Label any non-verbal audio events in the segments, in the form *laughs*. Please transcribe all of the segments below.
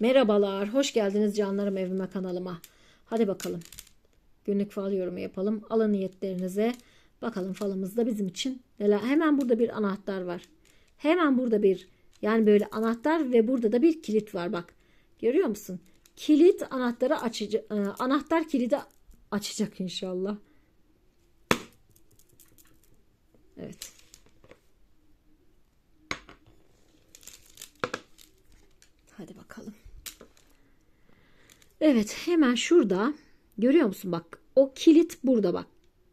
Merhabalar, hoş geldiniz canlarım evime kanalıma. Hadi bakalım. Günlük fal yorumu yapalım. Alın niyetlerinize. Bakalım falımızda bizim için. Hemen burada bir anahtar var. Hemen burada bir yani böyle anahtar ve burada da bir kilit var bak. Görüyor musun? Kilit anahtarı açacak. Anahtar kilidi açacak inşallah. Evet. Hadi bakalım. Evet hemen şurada görüyor musun bak o kilit burada bak.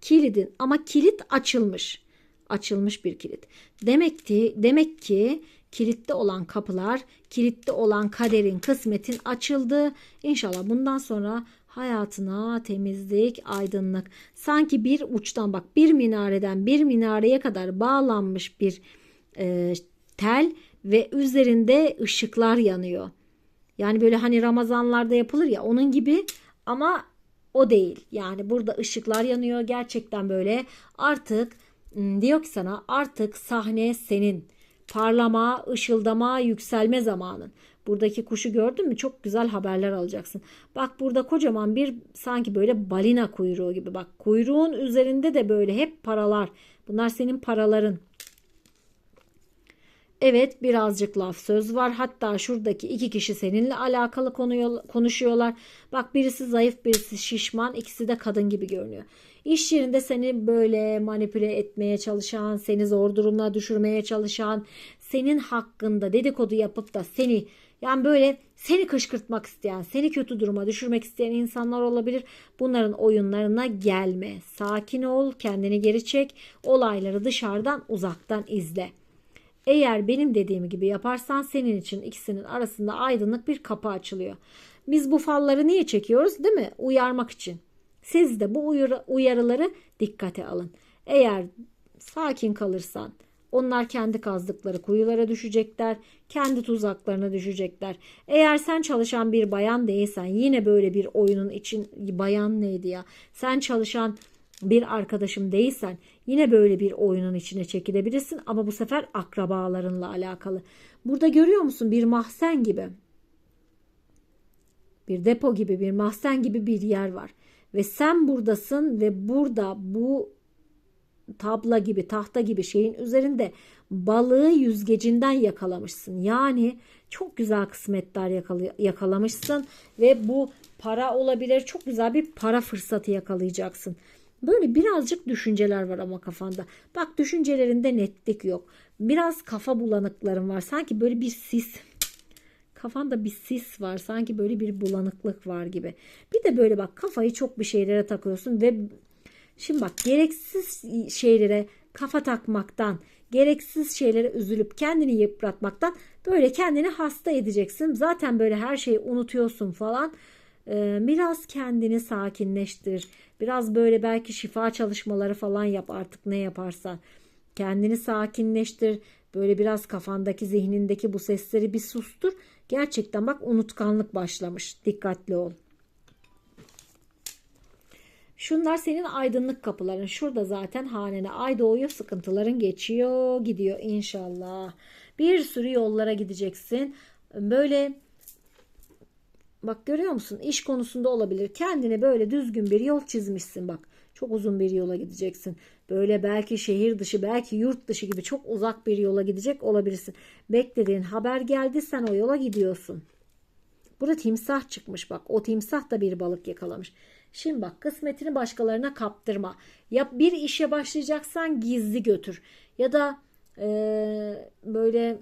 Kilidin ama kilit açılmış. Açılmış bir kilit. Demek ki demek ki kilitte olan kapılar, kilitte olan kaderin, kısmetin açıldı. İnşallah bundan sonra hayatına temizlik, aydınlık. Sanki bir uçtan bak bir minareden bir minareye kadar bağlanmış bir e, tel ve üzerinde ışıklar yanıyor. Yani böyle hani Ramazanlarda yapılır ya onun gibi ama o değil. Yani burada ışıklar yanıyor gerçekten böyle artık diyor ki sana artık sahne senin. Parlama, ışıldama, yükselme zamanın. Buradaki kuşu gördün mü? Çok güzel haberler alacaksın. Bak burada kocaman bir sanki böyle balina kuyruğu gibi. Bak kuyruğun üzerinde de böyle hep paralar. Bunlar senin paraların. Evet birazcık laf söz var. Hatta şuradaki iki kişi seninle alakalı konuyor, konuşuyorlar. Bak birisi zayıf birisi şişman ikisi de kadın gibi görünüyor. İş yerinde seni böyle manipüle etmeye çalışan, seni zor durumuna düşürmeye çalışan, senin hakkında dedikodu yapıp da seni yani böyle seni kışkırtmak isteyen, seni kötü duruma düşürmek isteyen insanlar olabilir. Bunların oyunlarına gelme. Sakin ol, kendini geri çek. Olayları dışarıdan uzaktan izle. Eğer benim dediğim gibi yaparsan senin için ikisinin arasında aydınlık bir kapı açılıyor. Biz bu falları niye çekiyoruz değil mi? Uyarmak için. Siz de bu uyarıları dikkate alın. Eğer sakin kalırsan onlar kendi kazdıkları kuyulara düşecekler, kendi tuzaklarına düşecekler. Eğer sen çalışan bir bayan değilsen yine böyle bir oyunun için bayan neydi ya? Sen çalışan bir arkadaşım değilsen yine böyle bir oyunun içine çekilebilirsin ama bu sefer akrabalarınla alakalı. Burada görüyor musun bir mahzen gibi. Bir depo gibi bir mahzen gibi bir yer var. Ve sen buradasın ve burada bu tabla gibi tahta gibi şeyin üzerinde balığı yüzgecinden yakalamışsın. Yani çok güzel kısmetler yakalamışsın ve bu para olabilir. Çok güzel bir para fırsatı yakalayacaksın. Böyle birazcık düşünceler var ama kafanda. Bak düşüncelerinde netlik yok. Biraz kafa bulanıkların var. Sanki böyle bir sis kafanda bir sis var. Sanki böyle bir bulanıklık var gibi. Bir de böyle bak kafayı çok bir şeylere takıyorsun ve şimdi bak gereksiz şeylere kafa takmaktan, gereksiz şeylere üzülüp kendini yıpratmaktan böyle kendini hasta edeceksin. Zaten böyle her şeyi unutuyorsun falan. Ee, biraz kendini sakinleştir. Biraz böyle belki şifa çalışmaları falan yap artık ne yaparsan. Kendini sakinleştir. Böyle biraz kafandaki zihnindeki bu sesleri bir sustur. Gerçekten bak unutkanlık başlamış. Dikkatli ol. Şunlar senin aydınlık kapıların. Şurada zaten hanene ay doğuyor sıkıntıların geçiyor gidiyor inşallah. Bir sürü yollara gideceksin. Böyle Bak görüyor musun? İş konusunda olabilir. Kendine böyle düzgün bir yol çizmişsin bak. Çok uzun bir yola gideceksin. Böyle belki şehir dışı, belki yurt dışı gibi çok uzak bir yola gidecek olabilirsin. Beklediğin haber geldi sen o yola gidiyorsun. Burada timsah çıkmış bak. O timsah da bir balık yakalamış. Şimdi bak kısmetini başkalarına kaptırma. Ya bir işe başlayacaksan gizli götür. Ya da ee, böyle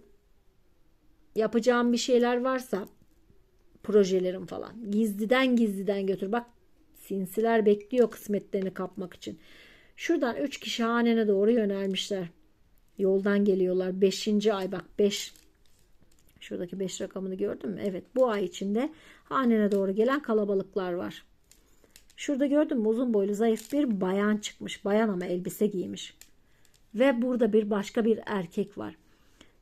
yapacağın bir şeyler varsa projelerim falan. Gizliden gizliden götür. Bak sinsiler bekliyor kısmetlerini kapmak için. Şuradan 3 kişi hanene doğru yönelmişler. Yoldan geliyorlar. 5. ay bak 5. Şuradaki 5 rakamını gördün mü? Evet bu ay içinde hanene doğru gelen kalabalıklar var. Şurada gördün mü uzun boylu zayıf bir bayan çıkmış. Bayan ama elbise giymiş. Ve burada bir başka bir erkek var.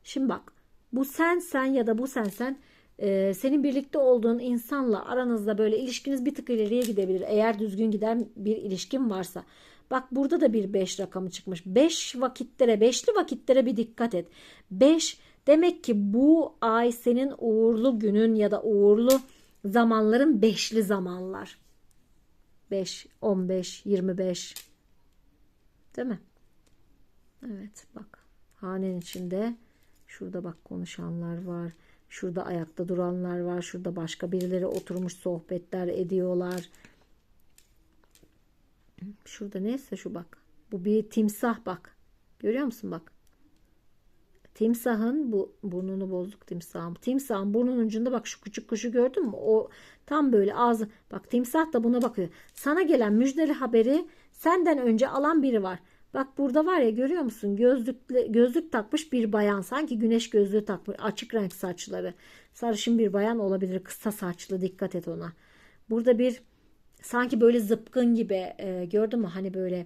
Şimdi bak bu sen sen ya da bu sen sen e, senin birlikte olduğun insanla aranızda böyle ilişkiniz bir tık ileriye gidebilir. Eğer düzgün giden bir ilişkin varsa. Bak burada da bir 5 rakamı çıkmış. 5 vakitlere, 5'li vakitlere bir dikkat et. 5 Demek ki bu ay senin uğurlu günün ya da uğurlu zamanların beşli zamanlar. 5, 15, 25. Değil mi? Evet bak. Hanenin içinde şurada bak konuşanlar var. Şurada ayakta duranlar var. Şurada başka birileri oturmuş sohbetler ediyorlar. Şurada neyse şu bak. Bu bir timsah bak. Görüyor musun bak. Timsahın bu burnunu bozduk timsahın. Timsahın burnunun ucunda bak şu küçük kuşu gördün mü? O tam böyle ağzı. Bak timsah da buna bakıyor. Sana gelen müjdeli haberi senden önce alan biri var. Bak burada var ya görüyor musun? Gözlükle, gözlük takmış bir bayan. Sanki güneş gözlüğü takmış. Açık renk saçları. Sarışın bir bayan olabilir. Kısa saçlı. Dikkat et ona. Burada bir sanki böyle zıpkın gibi e, gördün mü? Hani böyle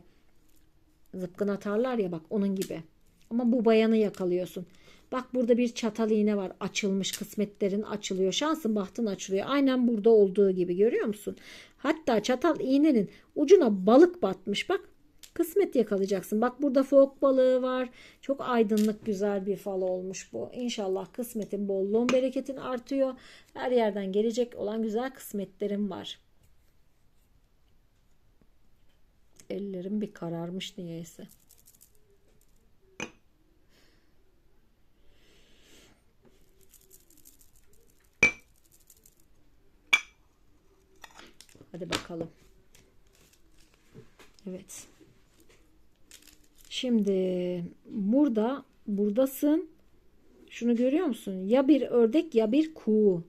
zıpkın atarlar ya bak onun gibi. Ama bu bayanı yakalıyorsun. Bak burada bir çatal iğne var. Açılmış kısmetlerin açılıyor. Şansın bahtın açılıyor. Aynen burada olduğu gibi görüyor musun? Hatta çatal iğnenin ucuna balık batmış. Bak kısmet yakalayacaksın. Bak burada fok balığı var. Çok aydınlık güzel bir fal olmuş bu. İnşallah kısmetin bolluğun bereketin artıyor. Her yerden gelecek olan güzel kısmetlerin var. Ellerim bir kararmış niyeyse. Hadi bakalım. Evet. Şimdi burada buradasın. Şunu görüyor musun? Ya bir ördek ya bir kuğu.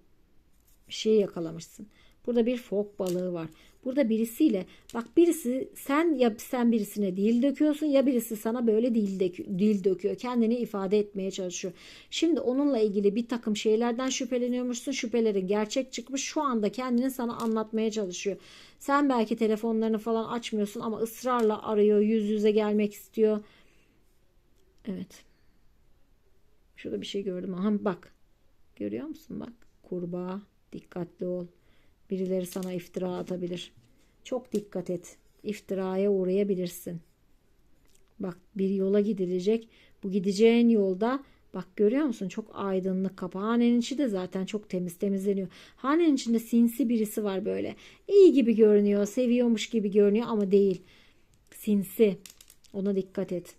Şey yakalamışsın. Burada bir fok balığı var. Burada birisiyle bak birisi sen ya sen birisine dil döküyorsun ya birisi sana böyle dil, döküyor, dil döküyor. Kendini ifade etmeye çalışıyor. Şimdi onunla ilgili bir takım şeylerden şüpheleniyormuşsun. Şüphelerin gerçek çıkmış. Şu anda kendini sana anlatmaya çalışıyor. Sen belki telefonlarını falan açmıyorsun ama ısrarla arıyor. Yüz yüze gelmek istiyor. Evet. Şurada bir şey gördüm. Aha bak. Görüyor musun bak. Kurbağa. Dikkatli ol. Birileri sana iftira atabilir. Çok dikkat et. İftiraya uğrayabilirsin. Bak bir yola gidilecek. Bu gideceğin yolda bak görüyor musun? Çok aydınlık kapı. Hanenin içi de zaten çok temiz temizleniyor. Hanenin içinde sinsi birisi var böyle. İyi gibi görünüyor. Seviyormuş gibi görünüyor ama değil. Sinsi. Ona dikkat et.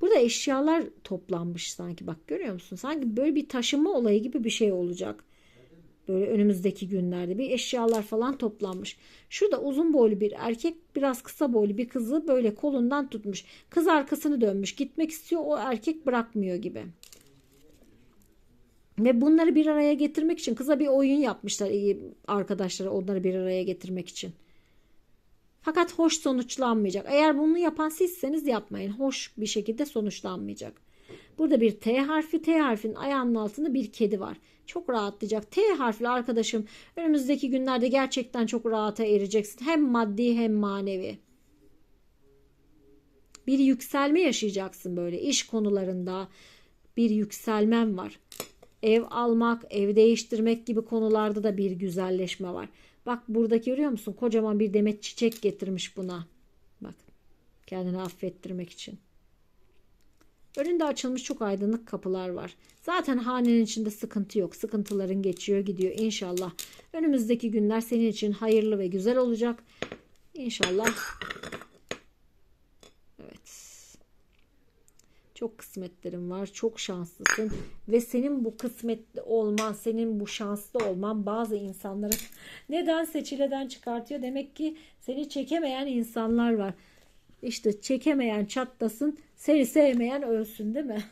Burada eşyalar toplanmış sanki bak görüyor musun? Sanki böyle bir taşınma olayı gibi bir şey olacak. Böyle önümüzdeki günlerde bir eşyalar falan toplanmış. Şurada uzun boylu bir erkek biraz kısa boylu bir kızı böyle kolundan tutmuş. Kız arkasını dönmüş gitmek istiyor o erkek bırakmıyor gibi. Ve bunları bir araya getirmek için kıza bir oyun yapmışlar arkadaşları onları bir araya getirmek için. Fakat hoş sonuçlanmayacak. Eğer bunu yapan sizseniz yapmayın. Hoş bir şekilde sonuçlanmayacak. Burada bir T harfi. T harfinin ayağının altında bir kedi var. Çok rahatlayacak. T harfli arkadaşım önümüzdeki günlerde gerçekten çok rahata ereceksin. Hem maddi hem manevi. Bir yükselme yaşayacaksın böyle iş konularında. Bir yükselmen var. Ev almak, ev değiştirmek gibi konularda da bir güzelleşme var. Bak buradaki görüyor musun? Kocaman bir demet çiçek getirmiş buna. Bak kendini affettirmek için. Önünde açılmış çok aydınlık kapılar var. Zaten hanenin içinde sıkıntı yok. Sıkıntıların geçiyor gidiyor inşallah. Önümüzdeki günler senin için hayırlı ve güzel olacak. İnşallah. Evet. Çok kısmetlerin var. Çok şanslısın. Ve senin bu kısmetli olman, senin bu şanslı olman bazı insanları *laughs* neden seçileden çıkartıyor? Demek ki seni çekemeyen insanlar var. İşte çekemeyen çatlasın, seni sevmeyen ölsün değil mi?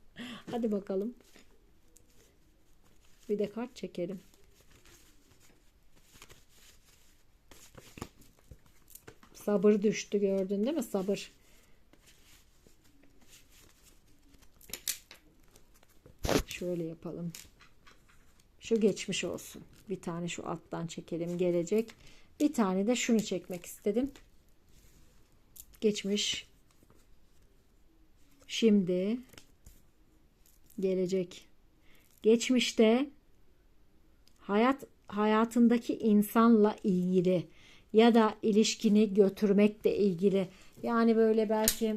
*laughs* Hadi bakalım. Bir de kart çekelim. Sabır düştü gördün değil mi? Sabır. Şöyle yapalım. Şu geçmiş olsun. Bir tane şu alttan çekelim gelecek. Bir tane de şunu çekmek istedim. Geçmiş. Şimdi gelecek. Geçmişte hayat hayatındaki insanla ilgili ya da ilişkini götürmekle ilgili. Yani böyle belki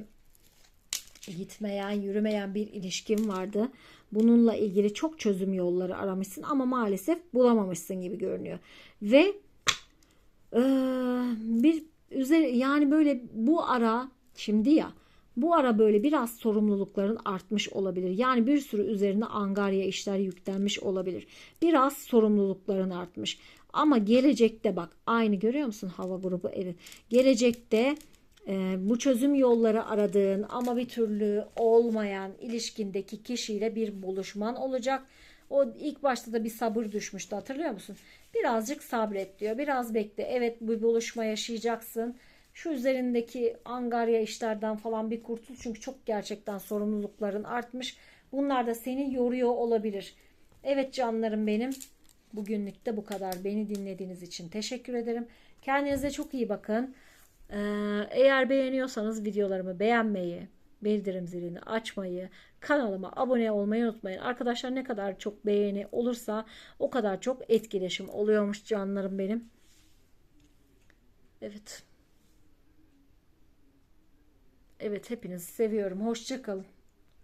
gitmeyen, yürümeyen bir ilişkin vardı. Bununla ilgili çok çözüm yolları aramışsın ama maalesef bulamamışsın gibi görünüyor. Ve ee, bir üzeri yani böyle bu ara şimdi ya bu ara böyle biraz sorumlulukların artmış olabilir. Yani bir sürü üzerine angarya işler yüklenmiş olabilir. Biraz sorumlulukların artmış. Ama gelecekte bak aynı görüyor musun hava grubu evet. Gelecekte e, bu çözüm yolları aradığın ama bir türlü olmayan ilişkindeki kişiyle bir buluşman olacak. O ilk başta da bir sabır düşmüştü hatırlıyor musun? Birazcık sabret diyor. Biraz bekle. Evet bu buluşma yaşayacaksın. Şu üzerindeki angarya işlerden falan bir kurtul. Çünkü çok gerçekten sorumlulukların artmış. Bunlar da seni yoruyor olabilir. Evet canlarım benim. Bugünlük de bu kadar. Beni dinlediğiniz için teşekkür ederim. Kendinize çok iyi bakın. Ee, eğer beğeniyorsanız videolarımı beğenmeyi, bildirim zilini açmayı, kanalıma abone olmayı unutmayın. Arkadaşlar ne kadar çok beğeni olursa o kadar çok etkileşim oluyormuş canlarım benim. Evet. Evet hepinizi seviyorum. Hoşçakalın.